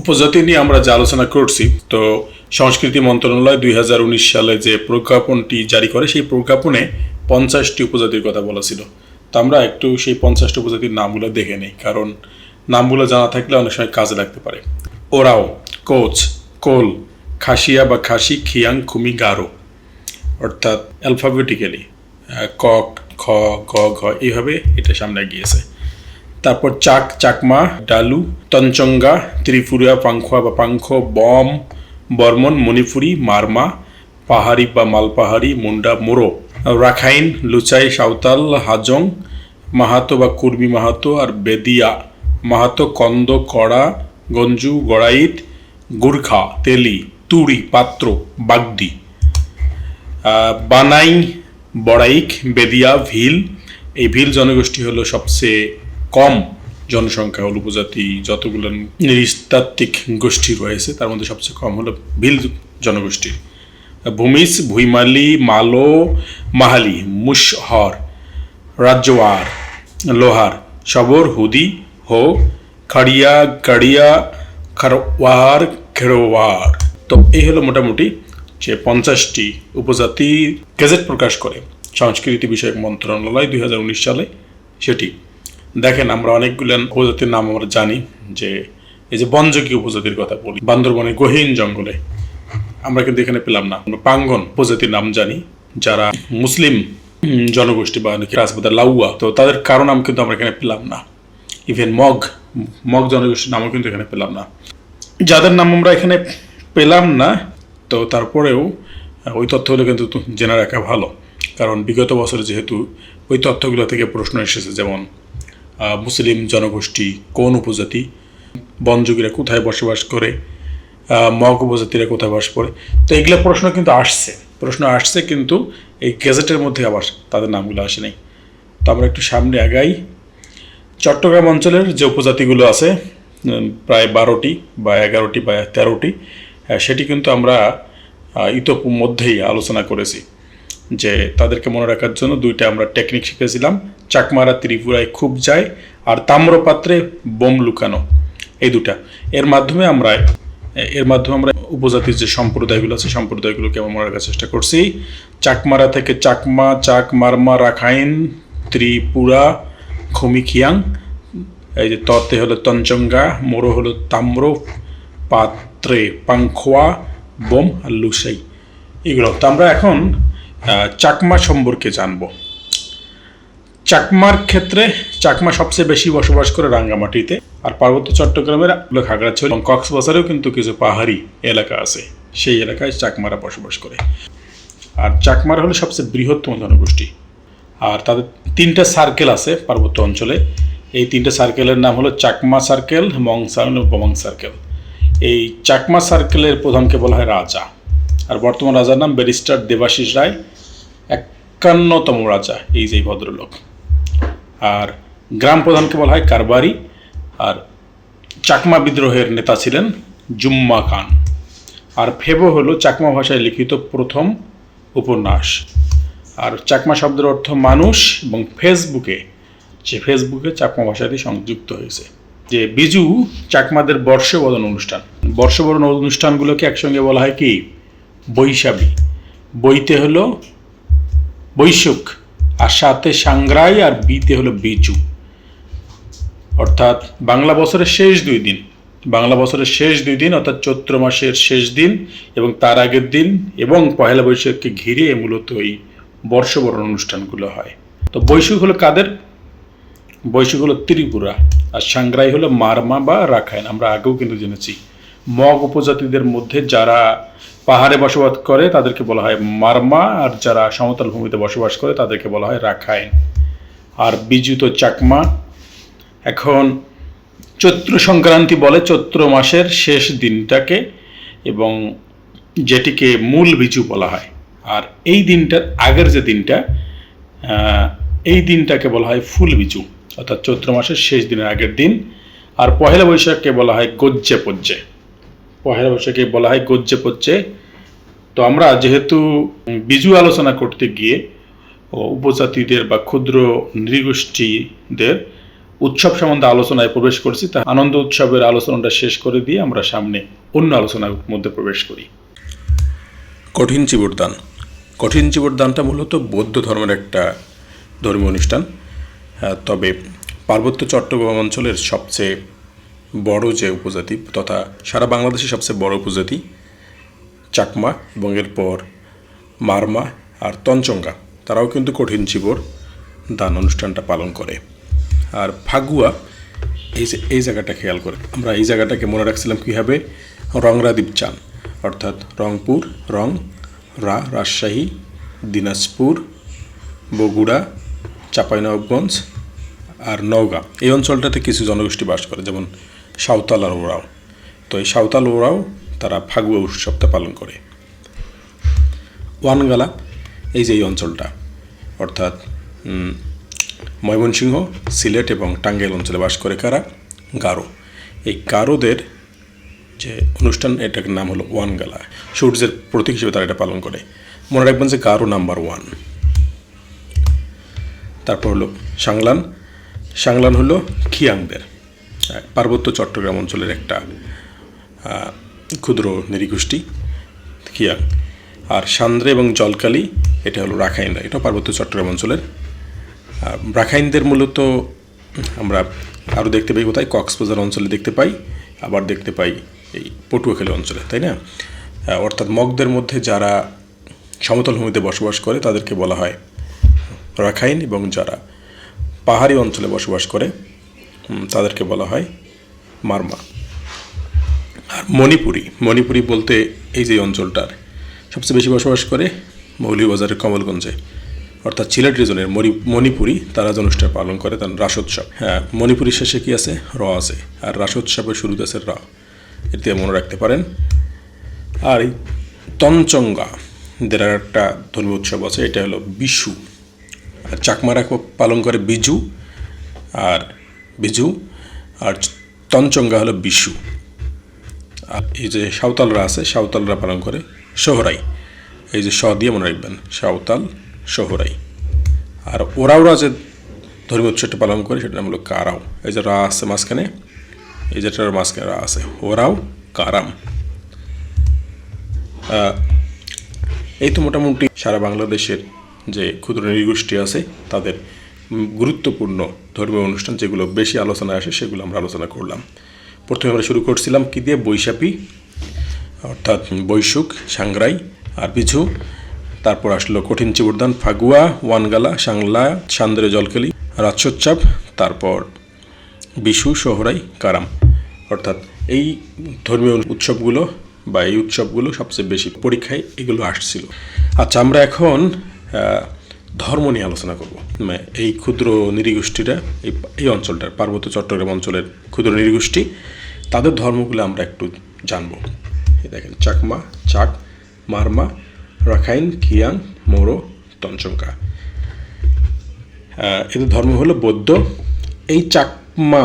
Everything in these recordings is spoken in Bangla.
উপজাতি নিয়ে আমরা যে আলোচনা করছি, তো সংস্কৃতি মন্ত্রণালয় দুই হাজার উনিশ সালে যে প্রজ্ঞাপনটি জারি করে, সেই প্রজ্ঞাপনে পঞ্চাশটি উপজাতির কথা বলা ছিল। তো আমরা একটু সেই পঞ্চাশটি উপজাতির নামগুলো দেখে নিই, কারণ নামগুলো জানা থাকলে অনেক সময় কাজে লাগতে পারে। ওরাও, কোচ, কোল, খাসিয়া বা খাসি, খিয়াং, খুমি, গারো, অর্থাৎ অ্যালফাবেটিক্যালি ক খ, গ, ঘ, এইভাবে এটা সামনে গিয়েছে তারপর চাক, চাকমা, ডালু, তঞ্চঙ্গা, ত্রিপুরা, পাংখোয়া বা পাংখ, বম, বর্মন, মণিপুরি, মারমা, পাহাড়ি বা মালপাহাড়ি, মুন্ডা, মোরো, রাখাইন, লুচাই, সাঁওতাল, হাজং, মাহাতো বা কুর্মি মাহাতো আর বেদিয়া, মাহাতো, কন্দ, কড়া, গঞ্জু গড়াইত গুর্খা, তেলি, তুড়ি, পাত্র, বাগদি বানাই, বড়াইক, বেদিয়া, ভিল, এই ভিল জনগোষ্ঠী হলো সবচেয়ে কম জনসংখ্যা হল উপজাতি, যতগুলো নৃতাত্ত্বিক গোষ্ঠী রয়েছে, তার মধ্যে সবচেয়ে কম হলো ভিল জনগোষ্ঠী। ভূমিস, ভুইমালি, মালো, মাহালি মুশহর রাজ্যওয়ার, লোহার, সবর, হুদি, হো, খাড়িয়া, গাড়িয়া খারওয়ার খেরোয়ার তো এই হলো মোটামুটি যে পঞ্চাশটি উপজাতি গেজেট প্রকাশ করে। সংস্কৃতি বিষয়ক মন্ত্রণালয় দুই হাজার উনিশ সালে সেটি। দেখেন, আমরা অনেকগুলো উপজাতির নাম আমরা জানি, যে এই যে বনযোগী উপজাতির কথা বলি বান্দরবনে গহীন জঙ্গলে। আমরা কিন্তু এখানে পেলাম না। আমরা পাঙ্গন উপজাতির নাম জানি, যারা মুসলিম জনগোষ্ঠী বা রাজবাদা লাউয়া। তো তাদের কারও নাম কিন্তু আমরা এখানে পেলাম না। ইভেন মগ মগ জনগোষ্ঠীর নামও কিন্তু এখানে পেলাম না। যাদের নাম আমরা এখানে পেলাম না, তো তারপরেও ওই তথ্যগুলো কিন্তু জেনে রাখা ভালো। কারণ বিগত বছর যেহেতু ওই তথ্যগুলো থেকে প্রশ্ন এসেছে, যেমন মুসলিম জনগোষ্ঠী কোন উপজাতি বনযোগীরা কোথায় বসবাস করে মগ উপজাতিরা কোথায় বাস করে। তো এগুলো প্রশ্ন কিন্তু আসছে। প্রশ্ন আসছে কিন্তু এই গেজেটের মধ্যে আবার তাদের নামগুলো আসে নাই। তো আমরা একটু সামনে আগাই। চট্টগ্রাম অঞ্চলের যে উপজাতিগুলো আছে প্রায় বারোটি বা এগারোটি বা তেরোটি সেটি কিন্তু আমরা ইতোমধ্যেই আলোচনা করেছি। যে তাদেরকে মনে রাখার জন্য দুইটা আমরা টেকনিক শিখেছিলাম। চাকমারা ত্রিপুরায় খুব যায় আর তাম্রপাত্রে বোম লুকানো, এই দুটা। এর মাধ্যমে আমরা, এর মাধ্যমে আমরা উপজাতির যে সম্প্রদায়গুলো আছে, সম্প্রদায়গুলোকে আমরা মনে রাখার চেষ্টা করছি। চাকমারা থেকে চাকমা চাক মারমা রাখাইন, ত্রিপুরা, খমিখিয়াং, এই যে ততে হলো তঞ্চঙ্গা, মোরো হলো তাম্র, পাত্রে পাংখোয়া, বোম আর লুসাই এগুলো। তো আমরা এখন চাকমা সম্পর্কে জানব। চাকমার ক্ষেত্রে চাকমা সবচেয়ে বেশি বসবাস করে রাঙ্গামাটিতে, আর পার্বত্য চট্টগ্রামের খাগড়াছড়ি এবং কক্সবাজারেও কিন্তু কিছু পাহাড়ি এলাকা আছে, সেই এলাকায় চাকমারা বসবাস করে। আর চাকমারা হলো সবচেয়ে বৃহত্তম জনগোষ্ঠী। আর তাদের তিনটা সার্কেল আছে পার্বত্য অঞ্চলে। এই তিনটা সার্কেলের নাম হলো চাকমা সার্কেল মং সার্কেল এবং বমং সার্কেল এই চাকমা সার্কেলের প্রধানকে বলা হয় রাজা। আর বর্তমান রাজার নাম ব্যারিস্টার দেবাশিস রায়। একান্নতম রাজা, এই যে ভদ্রলোক। আর গ্রাম প্রধানকে বলা হয় কারবারি, আর চাকমা বিদ্রোহের নেতা ছিলেন জুম্মা খান। আর ফেবো হলো চাকমা ভাষায় লিখিত প্রথম উপন্যাস। আর চাকমা শব্দের অর্থ মানুষ, এবং ফেসবুকে, যে ফেসবুকে চাকমা ভাষাটি সংযুক্ত হয়েছে। যে বিজু চাকমাদের বর্ষবরণ অনুষ্ঠান। বর্ষবরণ অনুষ্ঠানগুলোকে একসঙ্গে বলা হয় কি? বৈশাখী। বইতে হলো বৈশুক আর সাথে সাংগ্রাই আর বিতে হলো বিজু অর্থাৎ বাংলা বছরের শেষ দুই দিন। বাংলা বছরের শেষ দুই দিন, অর্থাৎ চৈত্র মাসের শেষ দিন এবং তার আগের দিন এবং পহেলা বৈশাখকে ঘিরে মূলত এই বর্ষবরণ অনুষ্ঠানগুলো হয়। তো বৈশুক হলো কাদের? বৈশুক হলো ত্রিপুরা আর সাংগ্রাই হলো মারমা বা রাখাইন। আমরা আগেও কিন্তু জেনেছি মগ উপজাতিদের মধ্যে যারা পাহাড়ে বসবাস করে, তাদেরকে বলা হয় মারমা, আর যারা সমতল ভূমিতে বসবাস করে, তাদেরকে বলা হয় রাখাইন। আর বিজুত চাকমা, এখন চৈত্র সংক্রান্তি বলে চৈত্র মাসের শেষ দিনটাকে, এবং যেটিকে মূল বিজু বলা হয়। আর এই দিনটার আগের যে দিনটা এই দিনটাকে বলা হয় ফুল বিজু, অর্থাৎ চৈত্র মাসের শেষ দিনের আগের দিন। আর পহেলা বৈশাখকে বলা হয় গজ্জে পজ্জে। পহেলা বৈশাখকে বলা হয় গজ্জে পজ্জে। তো আমরা যেহেতু বিজু আলোচনা করতে গিয়ে উপজাতিদের বা ক্ষুদ্র নৃগোষ্ঠীদের উৎসব সম্বন্ধে আলোচনায় প্রবেশ করছি, তা আনন্দ উৎসবের আলোচনাটা শেষ করে দিয়ে আমরা সামনে অন্য আলোচনার মধ্যে প্রবেশ করি। কঠিন চিবরদান। কঠিন চিবরদানটা মূলত বৌদ্ধ ধর্মের একটা ধর্মীয় অনুষ্ঠান। তবে পার্বত্য চট্টগ্রাম অঞ্চলের সবচেয়ে বড় যে উপজাতি তথা সারা বাংলাদেশের সবচেয়ে বড় উপজাতি চাকমা এবং এরপর মারমা আর তঞ্চঙ্গা। তারাও কিন্তু কঠিন চিবর দান অনুষ্ঠানটা পালন করে। আর ফাগুয়া এই যে, এই জায়গাটা খেয়াল করে। আমরা এই জায়গাটাকে মনে রাখছিলাম কীভাবে? রংরাদীপ চান। অর্থাৎ রংপুর, রং, রা, রাজশাহী, দিনাজপুর, বগুড়া, চাঁপাইনবাবগঞ্জ আর নওগাঁ। এই অঞ্চলটাতে কিছু জনগোষ্ঠী বাস করে। যেমন সাঁওতাল আর ওরাও। তো এই সাঁওতাল ওরাও তারা ফাগুয়া উৎসবটা পালন করে। ওয়ানগালা, এই যে এই অঞ্চলটা, অর্থাৎ ময়মনসিংহ, সিলেট এবং টাঙ্গাইল অঞ্চলে বাস করে কারা? গারো। এই গারোদের যে অনুষ্ঠান, এটার নাম হলো ওয়ানগালা। সূর্যের প্রতীক হিসেবে তারা এটা পালন করে। মনে রাখবেন যে গারো নাম্বার ওয়ান। তারপর হলো সাংলান। সাংলান হলো খিয়াংদের। পার্বত্য চট্টগ্রাম অঞ্চলের একটা ক্ষুদ্র নৃগোষ্ঠী খিয়াং। আর সান্দ্রে এবং জলকালি, এটা হলো রাখাইনরা, এটা পার্বত্য চট্টগ্রাম অঞ্চলের। রাখাইনদের মূলত আমরা আরও দেখতে পাই কোথায়? কক্সবাজার অঞ্চলে দেখতে পাই, আবার দেখতে পাই এই পটুয়াখালী অঞ্চলে, তাই না? অর্থাৎ মগদের মধ্যে যারা সমতল ভূমিতে বসবাস করে, তাদেরকে বলা হয় রাখাইন এবং যারা পাহাড়ি অঞ্চলে বসবাস করে তাদেরকে বলা হয় মারমা। আর মণিপুরি মণিপুরি বলতে এই যে অঞ্চলটার সবচেয়ে বেশি বসবাস করে মৌলভীবাজারের কমলগঞ্জে। অর্থাৎ সিলেট রিজনের মণি, মণিপুরি তারা যে অনুষ্ঠান পালন করে তার রাসোৎসব। হ্যাঁ মণিপুরীর শেষে কি আছে? র আছে। আর রাসোৎসবের শুরুতে আছে র। এতে মনে রাখতে পারেন। আর এই তঞ্চঙ্গা দের একটা ধর্মীয় উৎসব আছে, এটা হলো বিশু। আর চাকমারা পালন করে বিজু। আর বিজু, আর তঞ্চঙ্গা হলো বিশু। আর এই যে সাঁওতালরা আছে, সাঁওতালরা পালন করে সোহরাই। এই যে স দিয়ে মনে রাখবেন, সাঁওতাল, সোহরাই। আর ওরাওরা যে ধর্মীয় উৎসবটা পালন করে, সেটার নাম হলো কারাও। এই যে রা আছে মাঝখানে, এই যেটার মাঝখানে রা আছে, ওরাও কারাম। এই তো মোটামুটি সারা বাংলাদেশের যে ক্ষুদ্র নৃগোষ্ঠী আছে, তাদের গুরুত্বপূর্ণ ধর্মীয় অনুষ্ঠান যেগুলো বেশি আলোচনায় আসে, সেগুলো আমরা আলোচনা করলাম। প্রথমে আমরা শুরু করছিলাম কি দিয়ে? বৈশাপী অর্থাৎ বৈশুক সাংরাই আর পিছু। তারপর আসলো কঠিন চিবরদান, ফাগুয়া, ওয়ানগালা, সাংলা, সান্দ্রে জলকেলি রাজসোচ্চাপ তারপর বিশু, সোহরাই, কারাম। অর্থাৎ এই ধর্মীয় উৎসবগুলো বা এই উৎসবগুলো সবচেয়ে বেশি পরীক্ষায় এগুলো আসছিল। আচ্ছা আমরা এখন ধর্ম নিয়ে আলোচনা করব। মানে এই ক্ষুদ্র নৃগোষ্ঠীরা এই এই অঞ্চলটার, পার্বত্য চট্টগ্রাম অঞ্চলের ক্ষুদ্র নৃগোষ্ঠী তাদের ধর্মগুলো আমরা একটু জানব। দেখেন, চাকমা, চাক, মারমা, রাখাইন, খিয়াং, মোরো তঞ্চঙ্কা এদের ধর্ম হলো বৌদ্ধ। এই চাকমা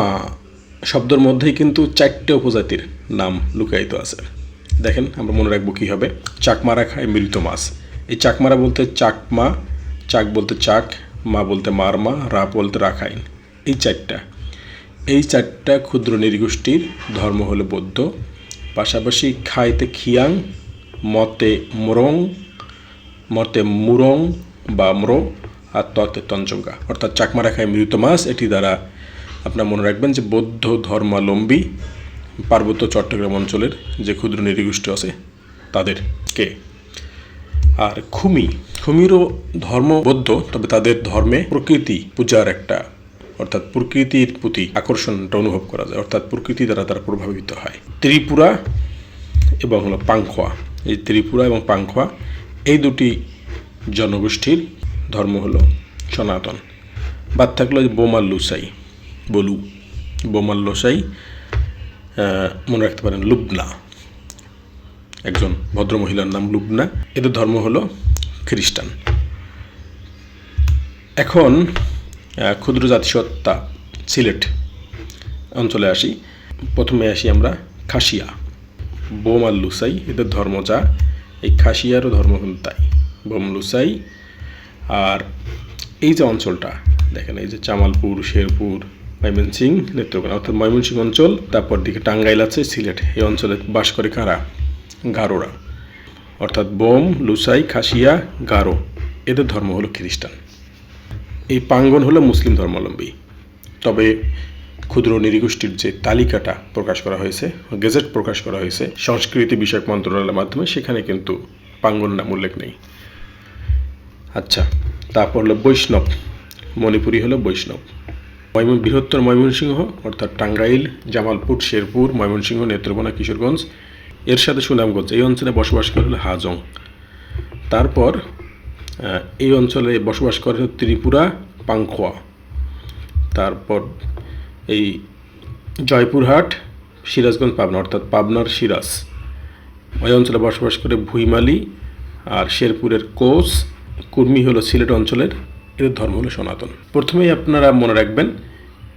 শব্দের মধ্যেই কিন্তু চারটে উপজাতির নাম লুকায়িত আছে। দেখেন, আমরা মনে রাখব কী হবে। চাকমারা খায় মৃত মাছ। এই চাকমারা বলতে চাকমা চাক বলতে চাক, মা বলতে মারমা রা বলতে রাখাইন। এই চারটা। এই চারটা ক্ষুদ্র নৃগোষ্ঠীর ধর্ম হলো বৌদ্ধ। পাশাপাশি খাইতে খিয়াং, মতে মোরং, মতে মুরং বা ম্রো, আর ততে তঞ্চঙ্গা। অর্থাৎ চাকমা রাখায় মৃত মাছ, এটি দ্বারা আপনার মনে রাখবেন যে বৌদ্ধ ধর্মাবলম্বী পার্বত্য চট্টগ্রাম অঞ্চলের যে ক্ষুদ্র নৃগোষ্ঠী আছে তাদেরকে আর খুমি। খুমিরও ধর্ম বৌদ্ধ তবে তাদের ধর্মে প্রকৃতি পূজার একটা, অর্থাৎ প্রকৃতির প্রতি আকর্ষণটা অনুভব করা যায়, অর্থাৎ প্রকৃতি দ্বারা তারা প্রভাবিত হয়। ত্রিপুরা এবং হলো পাংখোয়া। এই ত্রিপুরা এবং পাংখোয়া, এই দুটি জনগোষ্ঠীর ধর্ম হলো সনাতন। বাদ থাকল বোমাল লুসাই বলু। বোমাল লোসাই মনে রাখতে পারেন লুবনা। একজন ভদ্র মহিলার নাম লুবনা। এদের ধর্ম হলো খ্রিস্টান। এখন ক্ষুদ্র জাতিসত্তা সিলেট অঞ্চলে আসি। প্রথমে আসি আমরা খাসিয়া বোমাল লুসাই এদের ধর্ম যা। এই খাসিয়ারও ধর্ম কিন্তু তাই বোম লুসাই আর এই যে অঞ্চলটা, দেখেন, এই যে চামালপুর, শেরপুর ময়মনসিং নেত্রকোনা, অর্থাৎ ময়মনসিংহ অঞ্চল, তারপর দিকে টাঙ্গাইল আছে, সিলেট। এই অঞ্চলে বাস করে কারা? গারোরা। অর্থাৎ বোম, লুসাই, খাসিয়া, গারো, এদের ধর্ম হলো খ্রিস্টান। এই পাঙ্গন হলো মুসলিম ধর্মাবলম্বী। তবে ক্ষুদ্র নৃগোষ্ঠীর যে তালিকাটা প্রকাশ করা হয়েছে, গেজেট প্রকাশ করা হয়েছে, সংস্কৃতি বিষয়ক মন্ত্রণালয়ের মাধ্যমে, সেখানে কিন্তু পাঙ্গন নাম উল্লেখ নেই। আচ্ছা তারপর হলো বৈষ্ণব। মণিপুরি হলো বৈষ্ণব। ময়মন, বৃহত্তর ময়মনসিংহ, অর্থাৎ টাঙ্গাইল, জামালপুর, শেরপুর, ময়মনসিংহ, নেত্রকোনা, কিশোরগঞ্জ এর সাথে সুনামগঞ্জ, এই অঞ্চলে বসবাস করে হলো হাজং। তারপর এই অঞ্চলে বসবাস করে ত্রিপুরা, পাংখোয়া। তারপর এই জয়পুরহাট, সিরাজগঞ্জ, পাবনা, অর্থাৎ পাবনার সিরাজ। ওই অঞ্চলে বসবাস করে ভুইমালি আর শেরপুরের কোচ, কুর্মি হলো সিলেট অঞ্চলের, এদের ধর্ম হলো সনাতন। প্রথমেই আপনারা মনে রাখবেন,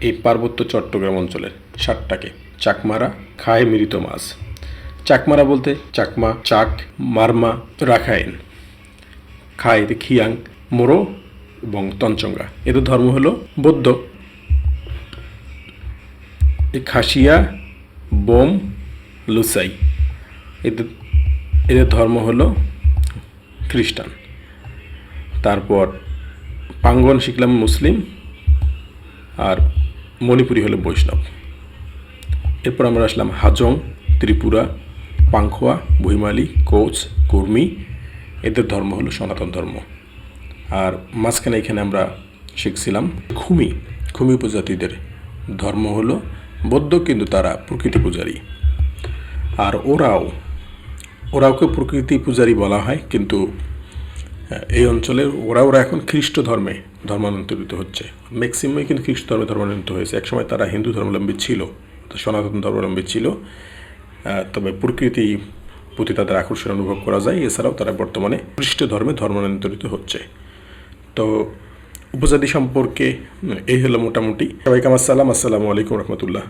এই পার্বত্য চট্টগ্রাম অঞ্চলের সাতটাকে, চাকমারা, খায় মৃত মাছ। চাকমারা বলতে চাকমা, চাক, মারমা, রাখাইন। খায় খিয়াং, মোরো এবং তঞ্চঙ্গা। এদের ধর্ম হলো বৌদ্ধ। খাসিয়া, বোম, লুসাই। এদের এদের ধর্ম হলো খ্রিস্টান। তারপর পাঙ্গন শিখলাম মুসলিম আর মণিপুরি হলো বৈষ্ণব। এরপর আমরা আসলাম হাজং, ত্রিপুরা পাংখোয়া ভুইমালি কোচ, কর্মী, এদের ধর্ম হলো সনাতন ধর্ম। আর মাঝখানে এখানে আমরা শিখছিলাম খুমি খুমি উপজাতিদের। ধর্ম হলো বৌদ্ধ কিন্তু তারা প্রকৃতি পূজারী। আর ওরাও, ওরাওকে প্রকৃতি পূজারী বলা হয় কিন্তু এই অঞ্চলের ওরা ওরা এখন খ্রিস্ট ধর্মে ধর্মান্তরিত হচ্ছে। ম্যাক্সিমামই কিন্তু খ্রিস্ট ধর্মে ধর্মান্তরিত হয়েছে। একসময় তারা হিন্দু ধর্মাবলম্বী ছিল, সনাতন ধর্মাবলম্বী ছিল। তবে প্রকৃতি প্রতি তাদের আকর্ষণ অনুভব করা যায়। এছাড়াও তারা বর্তমানে খ্রিস্ট ধর্মে ধর্মান্তরিত হচ্ছে। তো উপজাতি সম্পর্কে এই হলো মোটামুটি। সবাইকে আমার সালাম, আসসালামু আলাইকুম রহমতুল্লাহ।